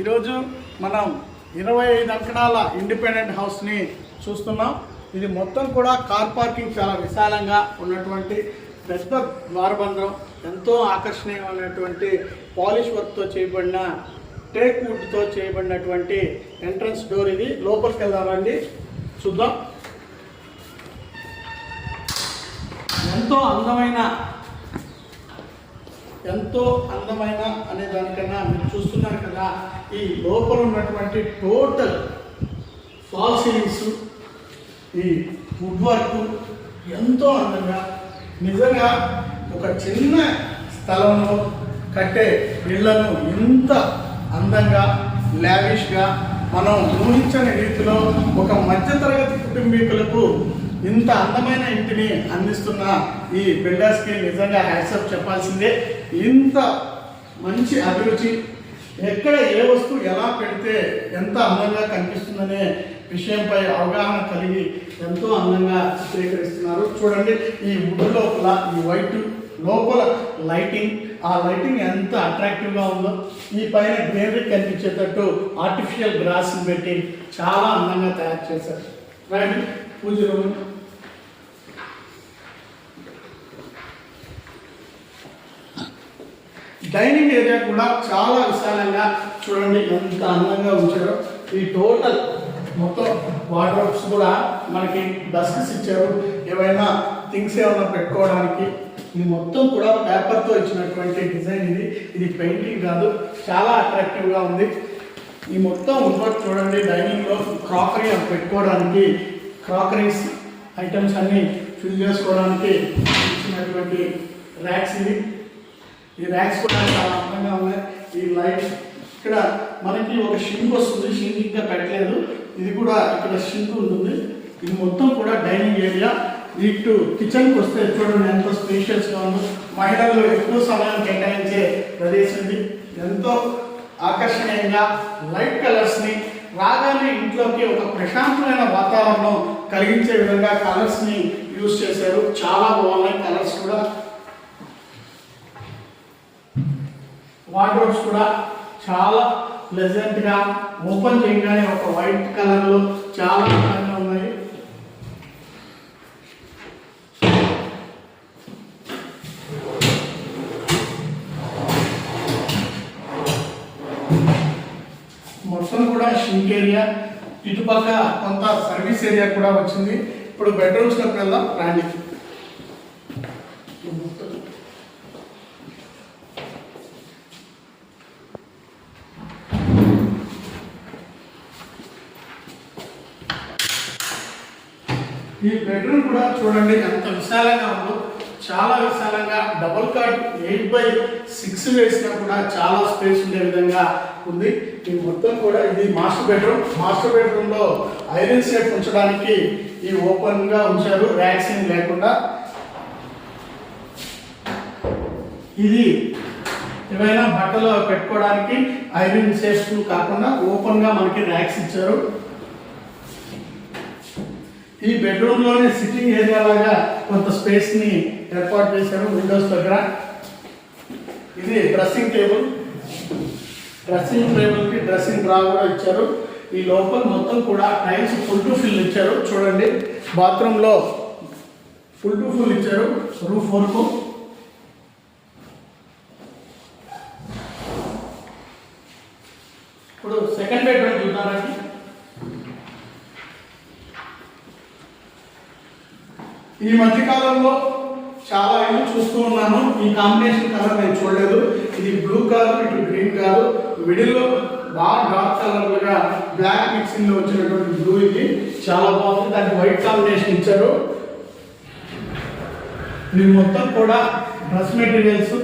ఈరోజు మనం ఇరవై ఐదు అంకణాల ఇండిపెండెంట్ హౌస్ని చూస్తున్నాం. ఇది మొత్తం కూడా కార్ పార్కింగ్ చాలా విశాలంగా ఉన్నటువంటి పెద్ద ద్వారబంధం ఎంతో ఆకర్షణీయమైనటువంటి పాలిష్ వర్క్తో చేయబడిన టేక్ వుడ్తో చేయబడినటువంటి ఎంట్రన్స్ డోర్ ఇది. లోపలికి వెళ్దామండి చూద్దాం. ఎంతో అందమైన ఎంతో అందమైన అనే దానికన్నా మీరు చూస్తున్నారు కదా ఈ లోపల ఉన్నటువంటి టోటల్ ఫాల్ సీలింగ్స్ ఈ వుడ్ వర్క్ ఎంతో అందంగా నిజంగా ఒక చిన్న స్థలంలో కట్టే ఇళ్ళను ఇంత అందంగా లావిష్గా మనం ఊహించని రీతిలో ఒక మధ్యతరగతి కుటుంబీకులకు ఇంత అందమైన ఇంటిని అందిస్తున్న ఈ బిల్డర్స్కి నిజంగా హ్యాట్సప్ చెప్పాల్సిందే. ఇంత మంచి అభిరుచి ఎక్కడ ఏ వస్తువు ఎలా పెడితే ఎంత అందంగా కనిపిస్తుందనే విషయంపై అవగాహన కలిగి ఎంతో అందంగా చిత్రీకరిస్తున్నారు. చూడండి ఈ వుడ్ లోపల ఈ వైట్ లోపల లైటింగ్ ఆ లైటింగ్ ఎంత అట్రాక్టివ్గా ఉందో. ఈ పైన గ్రీనరీ కనిపించేటట్టు ఆర్టిఫిషియల్ గ్రాస్ని పెట్టి చాలా అందంగా తయారు చేశారు. రండి పూజ డైనింగ్ ఏరియా కూడా చాలా విశాలంగా చూడండి ఎంత అందంగా ఉంచారో. ఈ టోటల్ మొత్తం వార్డ్రోబ్స్ కూడా మనకి డస్క్స్ ఇచ్చారు. ఏవైనా థింగ్స్ ఏమైనా పెట్టుకోవడానికి ఇది మొత్తం కూడా పేపర్తో ఇచ్చినటువంటి డిజైన్ ఇది. ఇది పెయింటింగ్ కాదు చాలా అట్రాక్టివ్గా ఉంది. ఈ మొత్తం వుడ్వర్క్ చూడండి డైనింగ్లో క్రాకరీ అవి పెట్టుకోవడానికి క్రాకరీస్ ఐటమ్స్ అన్నీ ఫిల్ చేసుకోవడానికి ఇచ్చినటువంటి ర్యాక్స్ ఇది ఈ ర్యాక్స్ కూడా చాలా అందంగా ఉన్నాయి. ఈ లైట్స్ ఇక్కడ మనకి ఒక షింక్ వస్తుంది షింక్ ఇంకా పెట్టలేదు. ఇది కూడా ఇక్కడ షింక్ ఉంటుంది. ఇది మొత్తం కూడా డైనింగ్ ఏరియా ఇటు కిచెన్కి వస్తే చూడండి ఎంతో స్పేషియస్గా ఉంది. మహిళలు ఎక్కువ సమయం కేటాయించే ప్రదేశం ఇది. ఎంతో ఆకర్షణీయంగా లైట్ కలర్స్ని రాగానే ఇంట్లోకి ఒక ప్రశాంతమైన వాతావరణం కలిగించే విధంగా కలర్స్ని యూజ్ చేశారు. చాలా బాగున్నాయి కలర్స్ కూడా. వార్డ్రోబ్స్ కూడా చాలా ప్లెజెంట్గా ఓపెన్ చేయగానే ఒక వైట్ కలర్లో చాలా అందంగా ఉన్నాయి. Sink area. ఇటుపక్క కొంత సర్వీస్ ఏరియా కూడా వచ్చింది. ఇప్పుడు బెడ్రూమ్స్లోకి వెళ్దాం రాండి. ఈ బెడ్రూమ్ కూడా చూడండి ఎంత విశాలంగా ఉందో. చాలా విశాలంగా double cot eight by six వేసినా కూడా చాలా స్పేస్ ఉండే విధంగా ఉంది. ఈ మొత్తం కూడా ఇది మాస్టర్ బెడ్రూమ్. మాస్టర్ బెడ్రూమ్లో ఐరన్ సెట్ ఉంచడానికి ఈ ఓపెన్గా ఉంచారు. ర్యాక్స్ ఏం లేకుండా. ఇది ఏమైనా బట్టలు పెట్టుకోవడానికి ఐరన్ సేఫ్స్ కాకుండా ఓపెన్గా మనకి ర్యాక్స్ ఇచ్చారు. ఈ బెడ్రూమ్లోనే సిట్టింగ్ ఏరియా లాగా కొంత స్పేస్ని ఏర్పాటు చేశారు విండోస్ దగ్గర. ఇది డ్రెస్సింగ్ టేబుల్ డ్రెస్సింగ్ టేబుల్కి డ్రెస్సింగ్ డ్రా కూడా ఇచ్చారు. ఈ లోపల మొత్తం కూడా టైల్స్ ఫుల్ టు ఫిల్ ఇచ్చారు. చూడండి బాత్రూమ్లో ఫుల్ టు ఫుల్ ఇచ్చారు. రూఫ్ వరకు. ఇప్పుడు సెకండ్ బెడ్రూమ్ చూద్దామండి ఈ మధ్య కాలంలో చాలా ఇల్లు చూస్తూ ఉన్నాను. ఈ కాంబినేషన్ కలర్ నేను చూడలేదు. ఇది బ్లూ కలర్ ఇటు గ్రీన్ కాదు మిడిల్లో బాగా డార్క్ కలర్గా బ్లాక్ మిక్సింగ్లో వచ్చినటువంటి బ్లూ ఇది. చాలా బాగుంది. దానికి వైట్ కాంబినేషన్ ఇచ్చారు. ఇది మొత్తం కూడా డ్రెస్ మెటీరియల్స్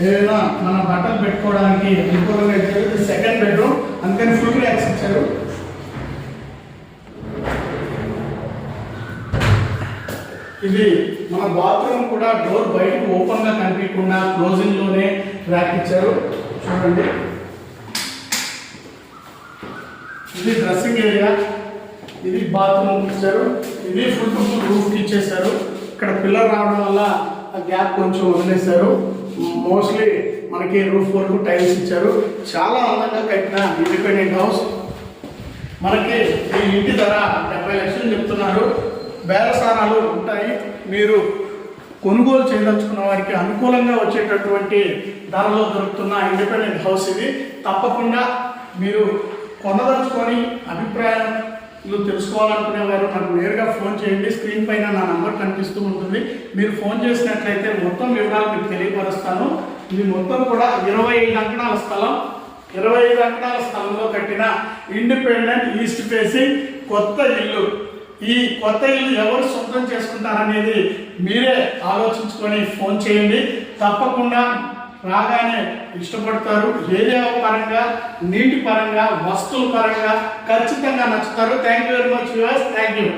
ఏదైనా మన బట్టలు పెట్టుకోవడానికి అనుకూలంగా ఇచ్చారు ఇది సెకండ్ బెడ్రూమ్ అందుకని ఫుల్ ర్యాక్స్ ఇచ్చారు. ఇది మన బాత్రూమ్ కూడా డోర్ బయటకు ఓపెన్గా కనిపించకుండా క్లోజింగ్లోనే ర్యాక్ ఇచ్చారు. చూడండి. ఇది డ్రెస్సింగ్ ఏరియా. ఇది బాత్రూమ్ ఇచ్చారు. ఇది ఫుల్ ఫుల్ రూఫ్ ఇచ్చేసారు ఇక్కడ పిల్లర్ రావడం వల్ల ఆ గ్యాప్ కొంచెం వదిలేశారు. మోస్ట్లీ మనకి రూఫ్ వరకు టైల్స్ ఇచ్చారు. చాలా అందంగా కట్టిన ఇండిపెండెంట్ హౌస్. మనకి ఈ ఇంటి ధర డెబ్బై లక్షలు చెప్తున్నారు. బేరసారాలు ఉంటాయి. మీరు కొనుగోలు చేయదలుచుకున్న వారికి అనుకూలంగా వచ్చేటటువంటి ధరలో దొరుకుతున్న ఇండిపెండెంట్ హౌస్ ఇది తప్పకుండా మీరు కొనదలుచుకొని అభిప్రాయాలు తెలుసుకోవాలనుకునే వారు నాకు నేరుగా ఫోన్ చేయండి. స్క్రీన్ పైన నా నంబర్ కనిపిస్తూ ఉంటుంది. మీరు ఫోన్ చేసినట్లయితే మొత్తం వివరాలు మీకు తెలియపరుస్తాను. ఇది మొత్తం కూడా ఇరవై ఐదు అంకణాల స్థలం. ఇరవై ఐదు అంకణాల స్థలంలో కట్టిన ఇండిపెండెంట్ ఈస్ట్ ఫేసింగ్ కొత్త ఇల్లు. ఈ కొత్త ఇల్లు ఎవరు సొంతం చేసుకుంటారనేది మీరే ఆలోచించుకొని ఫోన్ చేయండి. తప్పకుండా రాగానే ఇష్టపడతారు. ఏరియా పరంగా నీటి పరంగా వస్తువుల పరంగా ఖచ్చితంగా నచ్చుతారు. Thank you very much thank you